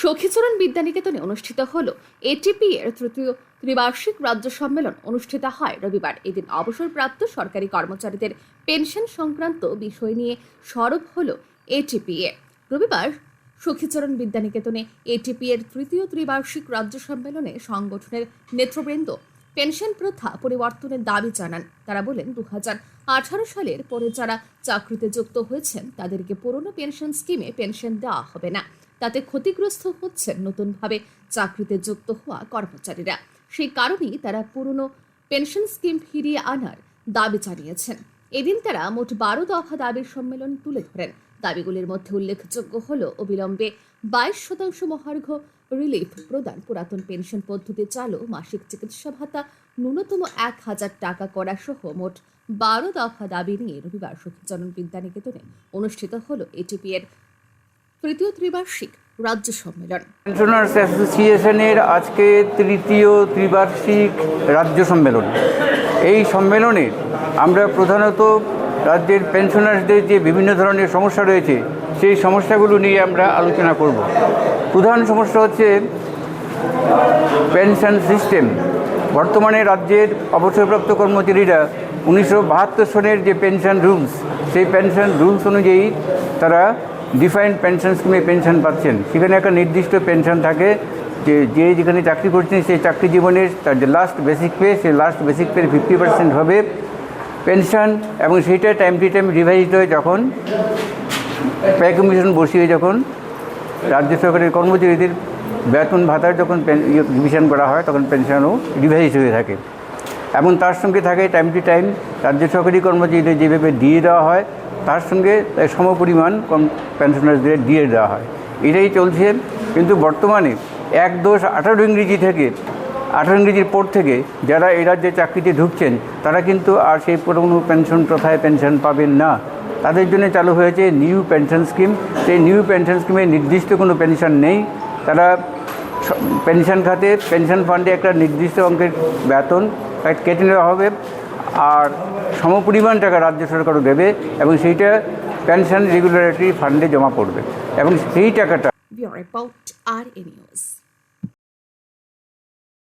সখীচরণ বিদ্যানিকেতনে অনুষ্ঠিত হল। এটিপি এর তৃতীয় ত্রিবার্ষিক রাজ্য সম্মেলন অনুষ্ঠিত হয় রবিবার। এদিন অবসরপ্রাপ্ত সরকারি কর্মচারীদের পেনশন সংক্রান্ত বিষয় নিয়ে সরব হল এটিপিএ রবিবার সখীচরণ বিদ্যানিকেতনে এটিপি এর তৃতীয় ত্রিবার্ষিক রাজ্য সম্মেলনে সংগঠনের নেতৃবৃন্দ পেনশন প্রথা পরিবর্তনের দাবি জানান। তারা বলেন দু সালের পরে যারা চাকরিতে যুক্ত হয়েছেন, তাদেরকে পুরনো পেনশন স্কিমে পেনশন দেওয়া হবে না। তাতে ক্ষতিগ্রস্ত হচ্ছেন নতুনভাবে চাকরিতে যুক্ত হওয়া কর্মচারীরা। সেই কারণেই তারা পুরনো পেনশন স্কিম ফিরিয়ে আনার দাবি জানিয়েছেন। এদিন তারা মোট বারো দফা দাবির সম্মেলন তুলে ধরেন। দাবিগুলির মধ্যে উল্লেখযোগ্য হল অবিলম্বে বাইশ শতাংশ মহার্ঘ রিলিফ প্রদান পুরাতন পেনশন পদ্ধতি চালু, মাসিক চিকিৎসা ভাতা, ন্যূনতম এক হাজার টাকা করা সহ মোট বারো দফা দাবি নিয়ে রবিবার সখীচরণ বিদ্যানিকেতনে অনুষ্ঠিত হল এটিপি এর তৃতীয় ত্রিবার্ষিক রাজ্য সম্মেলন। পেনশনার্স অ্যাসোসিয়েশনের আজকে তৃতীয় ত্রিবার্ষিক রাজ্য সম্মেলন। এই সম্মেলনে আমরা প্রধানত রাজ্যের পেনশনার্সদের যে বিভিন্ন ধরনের সমস্যা রয়েছে, সেই সমস্যাগুলো নিয়ে আমরা আলোচনা করব। প্রধান সমস্যা হচ্ছে পেনশন সিস্টেম বর্তমানে রাজ্যের অবসরপ্রাপ্ত কর্মচারীরা উনিশশো বাহাত্তর সনের যে পেনশন রুলস সেই পেনশন রুলস অনুযায়ী তারা ডিফাইন্ড পেনশন স্কিমে পেনশন পাচ্ছেন। সেখানে একটা নির্দিষ্ট পেনশন থাকে, যে যে যেখানে চাকরি করছেন সেই চাকরি জীবনের তার যে লাস্ট বেসিক পে সেই last basic pay fifty percent হবে পেনশন এবং সেইটা টাইম টু টাইম রিভাইজড হয় যখন পে কমিশন বসিয়ে যখন রাজ্য সরকারের কর্মচারীদের বেতন ভাতার যখন রিভিশন করা হয়, তখন পেনশনও রিভাইজ হয়ে থাকে। এবং তার সঙ্গে থাকে টাইম টু টাইম রাজ্য সরকারি কর্মচারীদের যেভাবে দিয়ে দেওয়া হয়, তার সঙ্গে সমপরিমাণ কম পেনশনার্সদের দিয়ে দেওয়া হয়। এটাই চলছে, কিন্তু বর্তমানে এক দোষ আঠারো ইংরেজি থেকে, আঠারো ইংরেজির পর থেকে যারা এই রাজ্যে চাকরিতে ঢুকছেন, তারা কিন্তু আর সেই পুরনো পেনশন প্রথায় পেনশন পাবেন না। তাদের জন্য চালু হয়েছে নিউ পেনশন স্কিম সেই নিউ পেনশন স্কিমে নির্দিষ্ট কোনো পেনশন নেই। তারা পেনশন খাতে পেনশন ফান্ডে একটা নির্দিষ্ট অঙ্কের বেতন কেটে নেওয়া হবে। আর সমপরিমাণ টাকা রাজ্য সরকারও দেবে এবং সেইটা পেনশন রেগুলারিটি ফান্ডে জমা পড়বে। এবং সেই টাকাটা